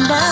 한다.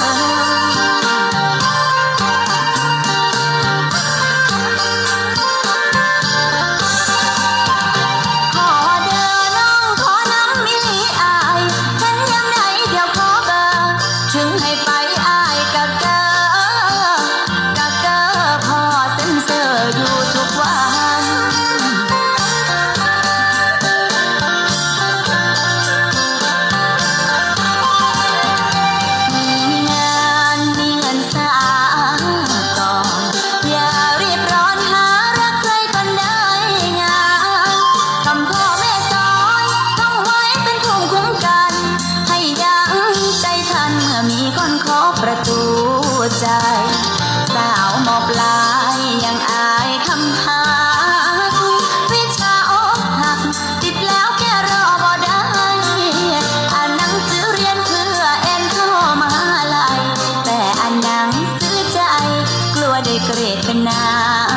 啊。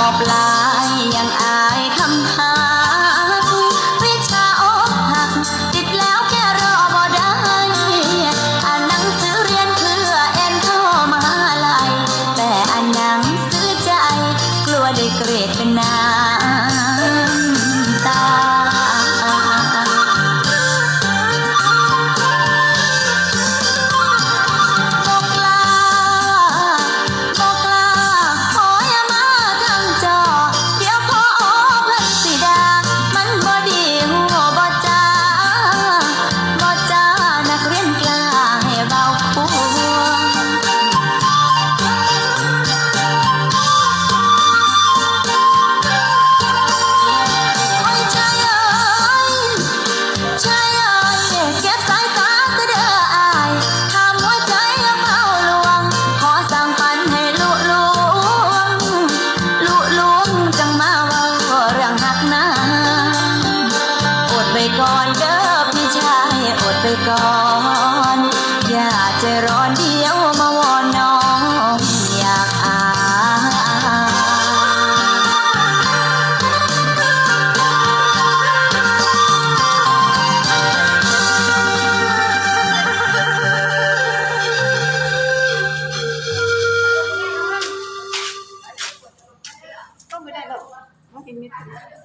mop black. ไปก่อนเด้อพี่ชายอดไปก่อน